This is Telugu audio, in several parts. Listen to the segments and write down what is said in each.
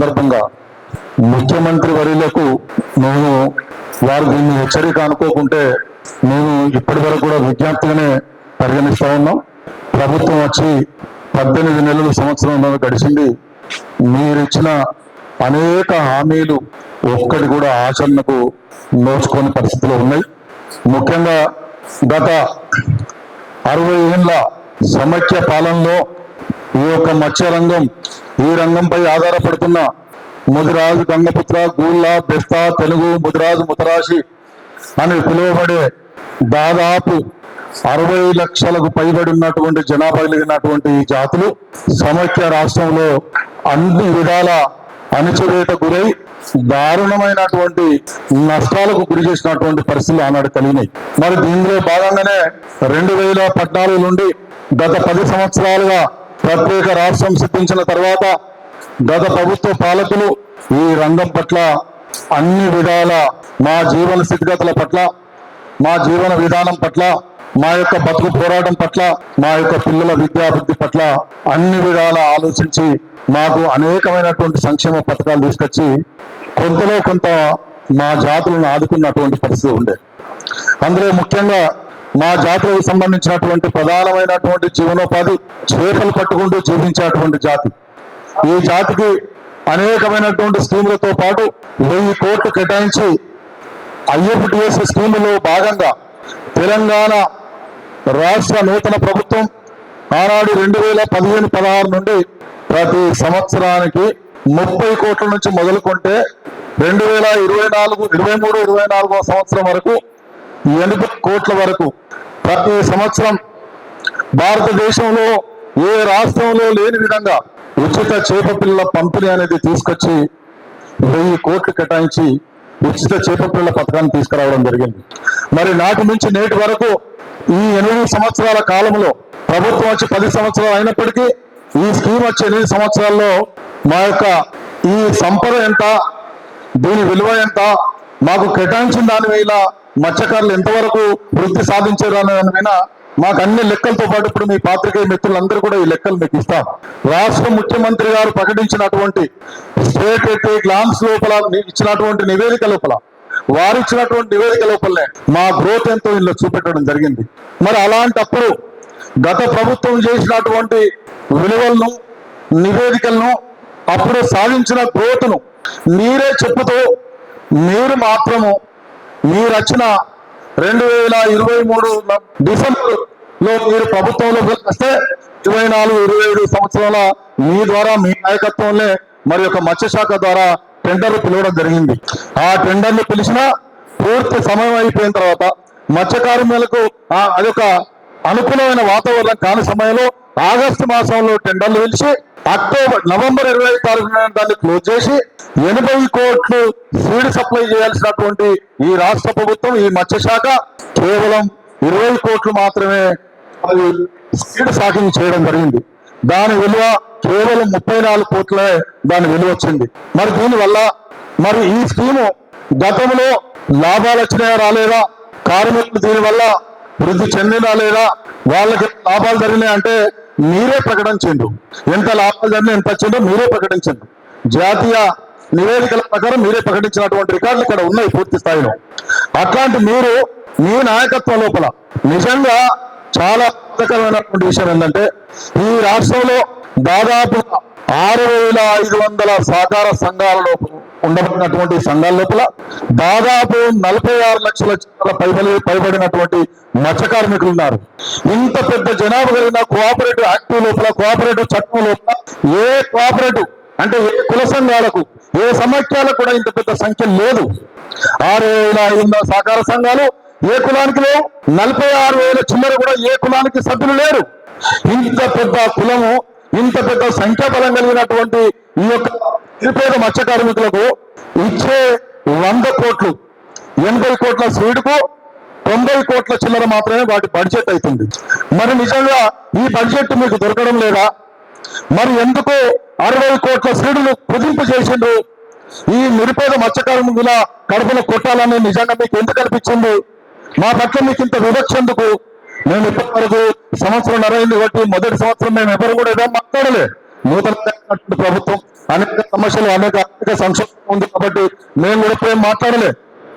సందర్భంగా ముఖ్యమంత్రి వర్యులకు మేము వారు దీన్ని హెచ్చరిక అనుకోకుంటే మేము ఇప్పటి వరకు కూడా విజ్ఞప్తిగానే పరిగణిస్తా ఉన్నాం. ప్రభుత్వం వచ్చి పద్దెనిమిది నెలలు సంవత్సరం గడిచింది. మీరిచ్చిన అనేక హామీలు ఒక్కటి కూడా ఆచరణకు నోచుకోని పరిస్థితులు ఉన్నాయి. ముఖ్యంగా గత అరవై ఏళ్ళ సమైక్య పాలనలో ఈ యొక్క మత్స్య రంగం ఈ రంగంపై ఆధారపడుతున్న ముదిరాజు గంగపుత్ర గూళ్ళ బెస్తా తెలుగు ముదిరాజు ముతరాశి అని పిలువబడే దాదాపు అరవై లక్షలకు పైబడి ఉన్నటువంటి జనాభా కలిగినటువంటి ఈ జాతులు సమైక్య రాష్ట్రంలో అన్ని విధాల అణచివేత గురై దారుణమైనటువంటి నష్టాలకు గురి చేసినటువంటి పరిస్థితులు ఆనాడు కలిగినాయి. మరి దీనిలో భాగంగానే రెండు వేల పద్నాలుగు నుండి గత పది సంవత్సరాలుగా ప్రత్యేక రాష్ట్రం సిద్ధించిన తర్వాత గత ప్రభుత్వ పాలకులు ఈ రంగం పట్ల అన్ని విధాల మా జీవన స్థితిగతుల పట్ల మా జీవన విధానం పట్ల మా యొక్క బతుకు పోరాటం పట్ల మా యొక్క పిల్లల విద్యాభివృద్ధి పట్ల అన్ని విధాల ఆలోచించి మాకు అనేకమైనటువంటి సంక్షేమ పథకాలు తీసుకొచ్చి కొంతలో కొంత మా జాతులను ఆదుకున్నటువంటి పరిస్థితి ఉండే. అందులో ముఖ్యంగా మా జాతులకు సంబంధించినటువంటి ప్రధానమైనటువంటి జీవనోపాధి చేపలు పట్టుకుంటూ జీవించేటువంటి జాతి. ఈ జాతికి అనేకమైనటువంటి స్కీములతో పాటు వెయ్యి కోట్లు కేటాయించి ఐఎఫ్టిఎస్ స్కీములో భాగంగా తెలంగాణ రాష్ట్ర నూతన ప్రభుత్వం ఆనాడు రెండు వేల పదిహేను పదహారు నుండి ప్రతి సంవత్సరానికి ముప్పై కోట్ల నుంచి మొదలుకుంటే రెండు వేల ఇరవై నాలుగు ఇరవై మూడు ఇరవై నాలుగో సంవత్సరం వరకు ఎనభై కోట్ల వరకు ప్రతి సంవత్సరం భారతదేశంలో ఏ రాష్ట్రంలో లేని విధంగా ఉచిత చేపపిల్ల పంపిణీ అనేది తీసుకొచ్చి వెయ్యి కోట్లు కేటాయించి ఉచిత చేపపిల్ల పథకాన్ని తీసుకురావడం జరిగింది. మరి నాటి నుంచి నేటి వరకు ఈ ఎనిమిది సంవత్సరాల కాలంలో ప్రభుత్వం వచ్చి పది సంవత్సరాలు అయినప్పటికీ ఈ స్కీమ్ వచ్చి ఎనిమిది సంవత్సరాల్లో మా యొక్క ఈ సంపద ఎంత దీని విలువ ఎంత మాకు కేటాయించిన దాని మీద మత్స్యకారులు ఎంతవరకు వృద్ధి సాధించారు అనే మీద మాకు అన్ని లెక్కలతో పాటు ఇప్పుడు మీ పాత్రికేయ మిత్రులందరూ కూడా ఈ లెక్కలు మీకు ఇస్తాం. రాష్ట్ర ముఖ్యమంత్రి గారు ప్రకటించినటువంటి స్టేట్ ఎట్టి గ్లాన్స్ లోపల ఇచ్చినటువంటి నివేదిక లోపల వారు ఇచ్చినటువంటి నివేదిక లోపలనే మా గ్రోత్ ఎంతో ఇందులో చూపెట్టడం జరిగింది. మరి అలాంటప్పుడు గత ప్రభుత్వం చేసినటువంటి విలువలను నివేదికలను అప్పుడు సాధించిన గ్రోత్ను మీరే చెప్పుతూ మీరు మాత్రము మీ రచన రెండు వేల ఇరవై మూడు డిసెంబర్లో మీరు ప్రభుత్వంలోకి వస్తే ఇరవై నాలుగు ఇరవై ఐదు సంవత్సరాల మీ ద్వారా మీ నాయకత్వంలో మరి యొక్క మత్స్యశాఖ ద్వారా టెండర్లు పిలవడం జరిగింది. ఆ టెండర్లు పిలిచిన పూర్తి సమయం అయిపోయిన తర్వాత మత్స్యకారులకు అదొక అనుకూలమైన వాతావరణం కాని సమయంలో ఆగస్టు మాసంలో టెండర్లు పిలిచి అక్టోబర్ నవంబర్ ఇరవై తారీఖున దాన్ని క్లోజ్ చేసి ఎనభై కోట్లు సీడ్ సప్లై చేయాల్సినటువంటి ఈ రాష్ట్ర ప్రభుత్వం ఈ మత్స్యశాఖ కేవలం ఇరవై కోట్లు మాత్రమే అది సీడ్ సాకింగ్ చేయడం జరిగింది. దాని విలువ కేవలం ముప్పై నాలుగు కోట్లే దాని విలువ వచ్చింది. మరి దీనివల్ల మరి ఈ స్కీము గతంలో లాభాలు వచ్చినాయా రాలేదా? కార్మికులు దీనివల్ల వృద్ధి చెందినా లేదా? వాళ్ళకి లాభాలు జరిగినాయి అంటే మీరే ప్రకటించండు ఎంత లాభాలు జరిగినా ఎంత వచ్చిందో మీరే ప్రకటించండు జాతీయ నివేదికల ప్రకారం మీరే ప్రకటించినటువంటి రికార్డులు ఇక్కడ ఉన్నాయి పూర్తి స్థాయిలో. అట్లాంటి మీరు మీ నాయకత్వం లోపల నిజంగా చాలా బాధకరమైనటువంటి విషయం ఏంటంటే ఈ రాష్ట్రంలో దాదాపు ఆరు వేల ఐదు వందల సహకార సంఘాలలో ఉండబడినటువంటి సంఘాల లోపల దాదాపు నలభై ఆరు లక్షల పైబడి పైబడినటువంటి మత్స్య కార్మికులు ఉన్నారు. ఇంత పెద్ద జనాభా కలిగిన కోఆపరేటివ్ యాక్టివ్ లోపల కోఆపరేటివ్ చట్టం లోపల ఏ కోఆపరేటివ్ అంటే ఏ కుల సంఘాలకు ఏ సమాఖ్యాలకు కూడా ఇంత పెద్ద సంఖ్య లేదు. ఆరు వేల ఐదు వందల సహకార సంఘాలు ఏ కులానికి లేవు. నలభై ఆరు వేల చిల్లర కూడా ఏ కులానికి సభ్యులు లేరు. ఇంత పెద్ద కులము ఇంత పెద్ద సంఖ్యాబలం కలిగినటువంటి ఈ యొక్క నిరుపేద మత్స్య కార్మికులకు ఇచ్చే వంద కోట్లు ఎనభై కోట్ల స్వీడ్కు తొంభై కోట్ల చిల్లర మాత్రమే వాటి బడ్జెట్ అవుతుంది మరి నిజంగా ఈ బడ్జెట్ మీకు దొరకడం లేదా? మరి ఎందుకు అరవై కోట్ల సీడులు కుదింపు చేసిండ్రు? ఈ నిరుపేద మత్స్యకారుల కడుపులో కొట్టాలని నిజంగా మీకు ఎందుకు అనిపించింది? మా పట్ల మీకు ఇంత వివక్ష ఎందుకు? మేము ఇప్పటి వరకు సంవత్సరం అయింది కాబట్టి మొదటి సంవత్సరం మేము ఎవరు కూడా ఏదో మాట్లాడలే. నూతన ప్రభుత్వం అనేక సమస్యలు అనేక ఆర్థిక సంక్షోభం ఉంది కాబట్టి మేము కూడా ఇప్పుడు ఏం మాట్లాడలే.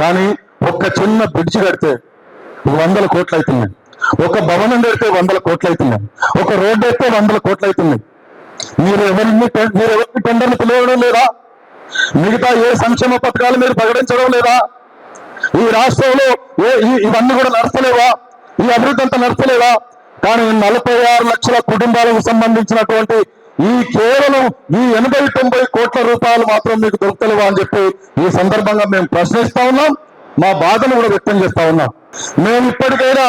కానీ ఒక చిన్న బ్రిడ్జ్ కడితే వందల కోట్లు అవుతున్నాయి. ఒక భవనం కడితే వందల కోట్లు అవుతున్నాయి. ఒక రోడ్డు అయితే వందల కోట్లు అవుతున్నాయి. మీరు ఎవరిని మీరు ఎవరిని టెండర్లు పిలవడం లేదా? మిగతా ఏ సంక్షేమ పథకాలు మీరు ప్రకటించడం లేదా? ఈ రాష్ట్రంలో ఏ ఈ- ఇవన్నీ కూడా నడచలేవా ఈ అభివృద్ధి అంతా నడచలేవా కానీ నలభై ఆరు లక్షల కుటుంబాలకు సంబంధించినటువంటి ఈ కేవలం ఈ ఎనభై తొంభై కోట్ల రూపాయలు మాత్రం మీకు దొరుకుతలేవా అని చెప్పి ఈ సందర్భంగా మేము ప్రశ్నిస్తా ఉన్నాం. మా బాధను కూడా వ్యక్తం చేస్తా ఉన్నాం. మేము ఇప్పటికైనా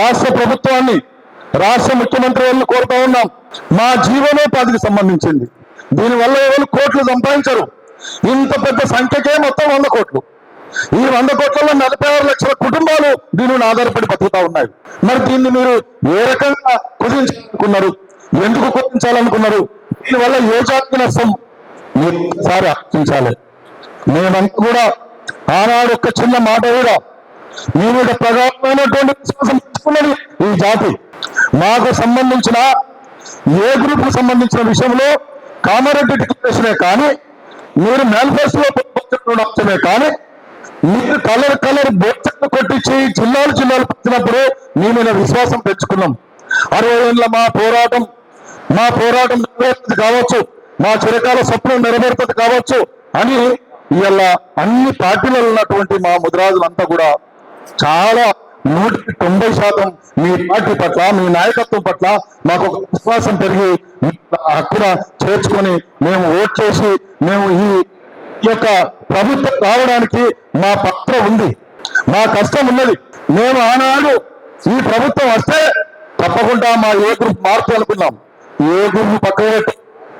రాష్ట్ర ప్రభుత్వాన్ని రాష్ట్ర ముఖ్యమంత్రి వాళ్ళని కోరుతా ఉన్నాం. మా జీవనోపాధికి సంబంధించింది. దీనివల్ల ఎవరు కోట్లు సంపాదించరు. ఇంత పెద్ద సంఖ్యకే మొత్తం వంద కోట్లు. ఈ వంద కోట్లలో నలభై ఆరు లక్షల కుటుంబాలు దీని మీద ఆధారపడి బతుకుతా ఉన్నాయి. మరి దీన్ని మీరు ఏ రకంగా కుదించాలనుకున్నారు? ఎందుకు కుదించాలనుకున్నారు? దీనివల్ల ఏ జాతి నష్టం? మీరు ఒకసారి ఆలోచించాలి. మేమంతా కూడా ఆనాడు ఒక చిన్న మాట కూడా మీ మీద ప్రగాఢమైనటువంటి విశ్వాసం పెంచుకున్నది ఈ జాతి. మాకు సంబంధించిన ఏ గ్రూప్ సంబంధించిన విషయంలో కామారెడ్డి డిక్లరేషనే కానీ మీరు మేనిఫెస్టోలో పొందుతున్న అంశమే కానీ మీరు కలర్ కలర్ బోర్చట్లు కొట్టించి జిల్లాలు జిల్లాలు పెట్టినప్పుడు మీ మీద విశ్వాసం పెంచుకున్నాం. అరవై ఏళ్ళ మా పోరాటం మా పోరాటం నెరవేరుతుంది కావచ్చు మా చిరకాల స్వప్నం నెరవేరుతుంది కావచ్చు అని ఇవాళ అన్ని పార్టీలలో ఉన్నటువంటి మా ముద్రాజులంతా కూడా చాలా నూటికి తొంభై శాతం మీ పార్టీ పట్ల మీ నాయకత్వం పట్ల మాకు ఒక విశ్వాసం పెరిగి హక్కున చేర్చుకొని మేము ఓట్ చేసి మేము ఈ ఈ యొక్క ప్రభుత్వం రావడానికి మా పత్ర ఉంది. మా కష్టం ఉన్నది. మేము ఆనాడు ఈ ప్రభుత్వం వస్తే తప్పకుండా మా ఏ గ్రూప్ మార్పు అనుకున్నాం. ఏ గ్రూప్ పక్క పెట్టు.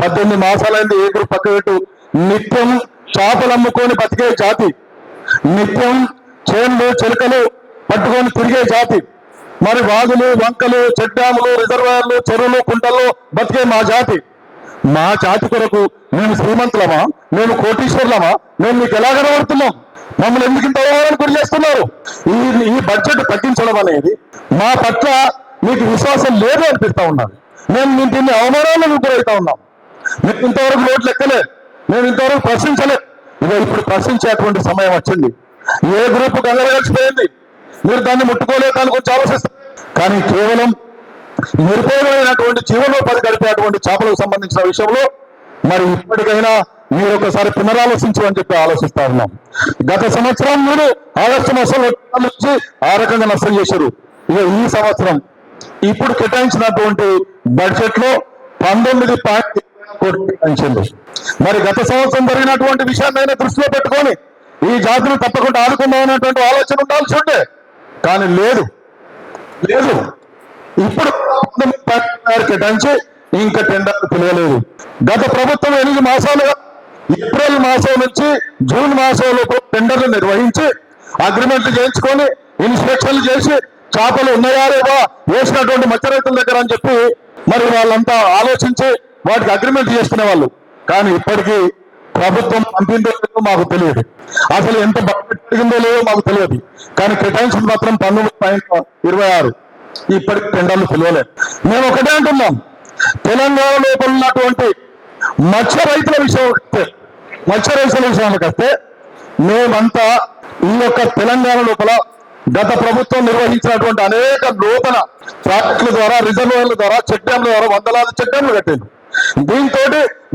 పద్దెనిమిది మాసాలైంది ఏ గ్రూప్ పక్క పెట్టు. నిత్యం చేపలు అమ్ముకొని బతికే జాతి. నిత్యం చేన్లు చిలుకలు పట్టుకొని తిరిగే జాతి. మరి వాగులు వంకలు చెడ్డాములు రిజర్వాయర్లు చెరువులు కుంటల్లో బతికే మా జాతి. మా జాతి కొరకు మేము శ్రీమంతులమా? మేము కోటీశ్వర్లమా? మేము మీకు ఎలా కనబడుతున్నాం? మమ్మల్ని ఎందుకు ఇంత అవమానానికి గురి చేస్తున్నారు? ఈ ఈ బడ్జెట్ తగ్గించడం అనేది మా పట్ల మీకు విశ్వాసం లేదు అనిపిస్తా ఉన్నాను మేము మీ దీన్ని అవమానాలకు గురవుతా ఉన్నాం. మీకు ఇంతవరకు నోట్లు ఎక్కలే మేము ఇంతవరకు ప్రశ్నించలే. ఇదో ఇప్పుడు ప్రశ్నించేటువంటి సమయం వచ్చింది. ఏ గ్రూప్ గంగరగలిసిపోయింది మీరు దాన్ని ముట్టుకోలేదు దాని గురించి ఆలోచిస్తారు కానీ కేవలం నిర్భయమైనటువంటి జీవనోపాధి గడిపేటువంటి చేపలకు సంబంధించిన విషయంలో మరి ఇప్పటికైనా మీరు ఒకసారి పునరాలోచించమని చెప్పి ఆలోచిస్తా ఉన్నాం. గత సంవత్సరం మీరు ఆగస్టు మాసంలో నుంచి ఆ రకంగా నష్టం చేశారు. ఇక ఈ సంవత్సరం ఇప్పుడు కేటాయించినటువంటి బడ్జెట్లో పంతొమ్మిది పాయింట్ కోట్లు మరి గత సంవత్సరం జరిగినటువంటి విషయాన్ని దృష్టిలో పెట్టుకొని ఈ జాతులు తప్పకుండా ఆదుకుందాం అనేటువంటి ఆలోచన ఉండాల్సి చూడే కానీ లేదు. లేదు. ఇప్పుడు కేటాయించి ఇంకా టెండర్ పిలవలేదు. గత ప్రభుత్వం ఎనిమిది మాసాలుగా ఏప్రిల్ మాసం నుంచి జూన్ మాసంలో టెండర్లు నిర్వహించి అగ్రిమెంట్లు చేయించుకొని ఇన్స్పెక్షన్లు చేసి చేపలు ఉన్నాయా లేవా వేసినటువంటి మత్స్య రైతుల దగ్గర అని చెప్పి మరి వాళ్ళంతా ఆలోచించి వాటికి అగ్రిమెంట్ చేసుకునే వాళ్ళు. కానీ ఇప్పటికీ ప్రభుత్వం పంపిందో లేదో మాకు తెలియదు. అసలు ఎంత బడ్జెట్ పెరిగిందో లేదో మాకు తెలియదు. కానీ కేటాయించిన మాత్రం పంతొమ్మిది పాయింట్ ఇరవై ఆరు. ఇప్పటికి టెండర్లు పిలవలేదు. మేము ఒకటే అంటున్నాం. తెలంగాణ లోపల ఉన్నటువంటి మత్స్య రైతుల విషయం వస్తే మత్స్య రైతుల విషయానికి వస్తే మేమంతా ఈ యొక్క తెలంగాణ లోపల గత ప్రభుత్వం నిర్వహించినటువంటి అనేక నూతన ప్రాజెక్టుల ద్వారా రిజర్వాయర్ల ద్వారా చెక్ డ్యాంల ద్వారా వందలాది చెక్ డ్యాంలు కట్టింది దీంతో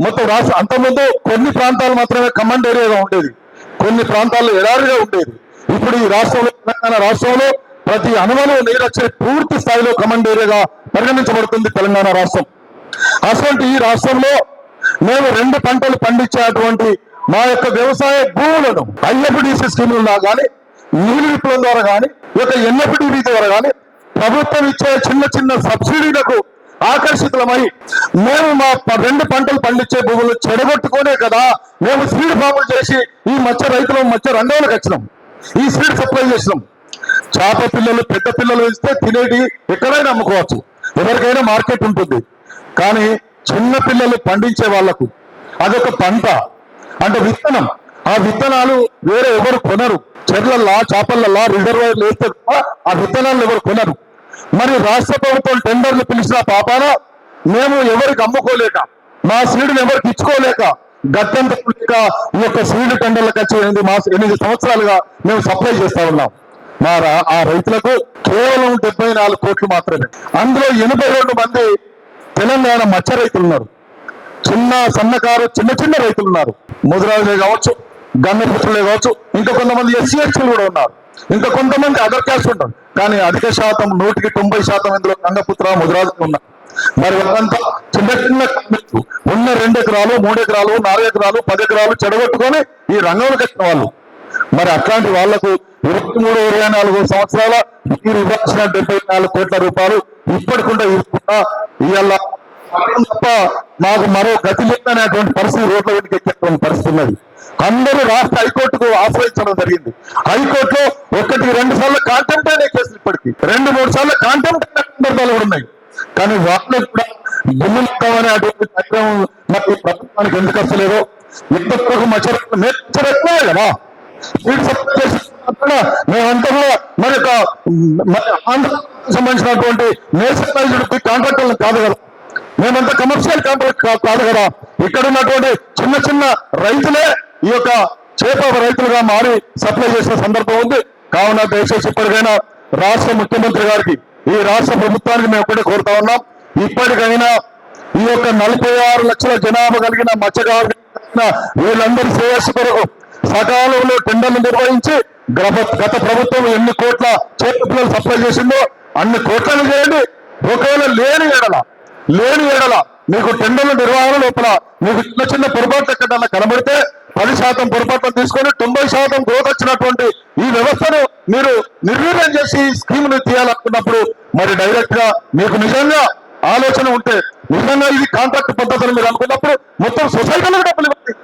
మొత్తం రాష్ట్ర అంతకుముందు కొన్ని ప్రాంతాలు మాత్రమే కమాండ్ ఏరియాగా ఉండేది. కొన్ని ప్రాంతాల్లో ఎడారిగా ఉండేది. ఇప్పుడు ఈ రాష్ట్రంలో తెలంగాణ రాష్ట్రంలో ప్రతి అనుమలు నీరచ్చే పూర్తి స్థాయిలో కమాండ్ ఏరియాగా పరిగణించబడుతుంది తెలంగాణ రాష్ట్రం. అటువంటి ఈ రాష్ట్రంలో మేము రెండు పంటలు పండించేటువంటి మా యొక్క వ్యవసాయ భూములను ఐఎఫ్డిసి స్కీములు కానీ నీళ్ళు విప్లవం ద్వారా కానీ ఈ యొక్క ఎన్ఎఫ్డిబి ద్వారా కానీ ప్రభుత్వం ఇచ్చే చిన్న చిన్న సబ్సిడీలకు ఆకర్షితులమై మేము మా రెండు పంటలు పండించే భూములు చెడగొట్టుకోనే కదా మేము సీడ్ ఫార్ములు చేసి ఈ మత్స్య రైతులు మత్స్య రంగంలోకి వచ్చినాం. ఈ సీడ్ సప్లై చేసినాం. చేప పిల్లలు పెద్ద పిల్లలు ఇస్తే తినేటి ఎక్కడైనా అమ్ముకోవచ్చు. ఎవరికైనా మార్కెట్ ఉంటుంది. కానీ చిన్న పిల్లలు పండించే వాళ్ళకు అదొక పంట. అంటే విత్తనం. ఆ విత్తనాలు వేరే ఎవరు కొనరు. చెర్లల్లా చేపలల్లా రిజర్వాయర్లు వేస్తే ఆ విత్తనాలు ఎవరు కొనరు. మరి రాష్ట్ర ప్రభుత్వం టెండర్లు పిలిచిన పాపాన మేము ఎవరికి అమ్ముకోలేక మా సీడును ఎవరికి ఇచ్చుకోలేక గట్టంత ఈ యొక్క సీడు టెండర్లకు వచ్చి ఎనిమిది మాస ఎనిమిది సంవత్సరాలుగా మేము సప్లై చేస్తా ఉన్నాం. మా ఆ రైతులకు కేవలం డెబ్బై నాలుగు కోట్లు మాత్రమే. అందులో ఎనభై రెండు మంది తెలంగాణ మచ్చ రైతులు ఉన్నారు. చిన్న సన్నకారు చిన్న చిన్న రైతులు ఉన్నారు. ముదిరాజులే కావచ్చు గన్నపుత్రులే కావచ్చు ఇంకా కొంతమంది ఎస్సీ ఎస్టీలు కూడా ఉన్నారు. ఇంకా కొంతమంది అదర్ క్యాస్ట్ ఉంటారు. కానీ అధిక శాతం నూటికి తొంభై శాతం ఇందులో గంగపుత్ర ముదిరాజులు ఉన్నారు. మరి వాళ్ళంతా చిన్న చిన్న ఉన్న రెండు ఎకరాలు మూడు ఎకరాలు నాలుగు ఎకరాలు పది ఎకరాలు చెడగొట్టుకొని ఈ రంగంలోకి వచ్చిన వాళ్ళు. మరి అట్లాంటి వాళ్ళకు ఇరవై మూడు ఇరవై నాలుగు సంవత్సరాల మీరు ఇవ్వాల్సిన డెబ్బై నాలుగు కోట్ల రూపాయలు ఇప్పటికుండా ఇవ్వకుండా ఇవాళ తప్ప మాకు మరో గతి లేదనేటువంటి పరిస్థితి రోడ్ల వెనుక ఎక్కేటువంటి పరిస్థితి ఉన్నది. అందరూ రాష్ట్ర హైకోర్టుకు ఆశ్రయించడం జరిగింది. హైకోర్టులో ఒకటి రెండు సార్లు కాంటెంప్ట్ అనే కేసులు ఇప్పటికి. రెండు మూడు సార్లు కాంటెంప్ట్ సందర్భాలు కూడా ఉన్నాయి. కానీ వాళ్ళు కూడా గుమ్మిస్తామనే అటువంటి కార్యక్రమం మరి ప్రభుత్వానికి ఎందుకు వస్తలేదో ఎంతవరకు మచ్చరకు మెచ్చరెక్కువే కదా? వీటి మేమంతా కూడా మరి ఒక ఆంధ్రప్రదేశ్ సంబంధించినటువంటి నేషనలైజ్డ్ కాంట్రాక్టర్లు కాదు కదా? మేమంతా కమర్షియల్ కాంట్రాక్ట్ కాదు కదా? ఇక్కడ ఉన్నటువంటి చిన్న చిన్న రైతులే ఈ యొక్క చేప రైతులుగా మారి సప్లై చేసిన సందర్భం ఉంది. కావున దయచేసి ఇప్పటికైనా రాష్ట్ర ముఖ్యమంత్రి గారికి ఈ రాష్ట్ర ప్రభుత్వానికి మేము ఒకటే కోరుతా ఉన్నాం. ఇప్పటికైనా ఈ యొక్క నలభై ఆరు లక్షల జనాభా కలిగిన మత్స్యకారులు వీళ్ళందరి శ్రేయస్సు కొరకు సకాలంలో టెండర్లు నిర్వహించి గత ప్రభుత్వం ఎన్ని కోట్ల చేపలు సప్లై చేసిందో అన్ని కోట్లను చేయండి. ఒకవేళ లేని ఎడల లేని ఎడల మీకు టెండర్ల నిర్వహణ లోపల మీకు చిన్న చిన్న పొరపాట్లు ఎక్కడన్నా కనబడితే పది శాతం పొరపాట్లను తీసుకొని తొంభై శాతం గ్రోత్ వచ్చినటువంటి ఈ వ్యవస్థను మీరు నిర్వీర్యం చేసి ఈ స్కీమ్ తీయాలనుకున్నప్పుడు మరి డైరెక్ట్గా మీకు నిజంగా ఆలోచన ఉంటే నిజంగా ఇది కాంట్రాక్ట్ పద్ధతిని మీరు అనుకున్నప్పుడు మొత్తం సొసైటీలకు డబ్బులు ఇవ్వండి.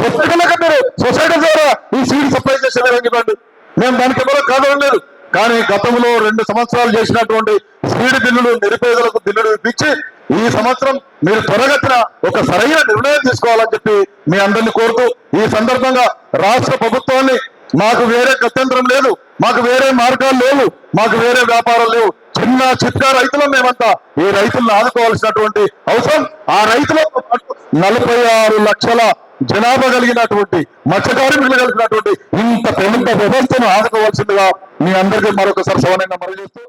సొసైటీలకు మీరు సొసైటీ ద్వారా ఈ సీడ్ సప్లై చేసే ఇవ్వండి. మేము దానికి ఎవరో కాదడం లేదు. కానీ గతంలో రెండు సంవత్సరాలు చేసినటువంటి సీడ్ బిల్లులు నిరుపేదలకు బిల్లులు ఇప్పించి ఈ సంవత్సరం మీరు త్వరగతిన ఒక సరైన నిర్ణయం తీసుకోవాలని చెప్పి మీ అందరిని కోరుతూ ఈ సందర్భంగా రాష్ట్ర ప్రభుత్వాన్ని మాకు వేరే గత్యంతరం లేదు మాకు వేరే మార్గాలు లేవు మాకు వేరే వ్యాపారాలు లేవు. చిన్న చిట్కా రైతులం మేమంతా ఈ రైతులను ఆదుకోవాల్సినటువంటి అవసరం. ఆ రైతులతో పాటు నలభై ఆరు లక్షల జనాభా కలిగినటువంటి మత్స్యకార్మికులు కలిగినటువంటి ఇంత పెద్ద వ్యవస్థను ఆదుకోవాల్సిందిగా మీ అందరికీ మరొకసారి సవనంగా మరో చేస్తూ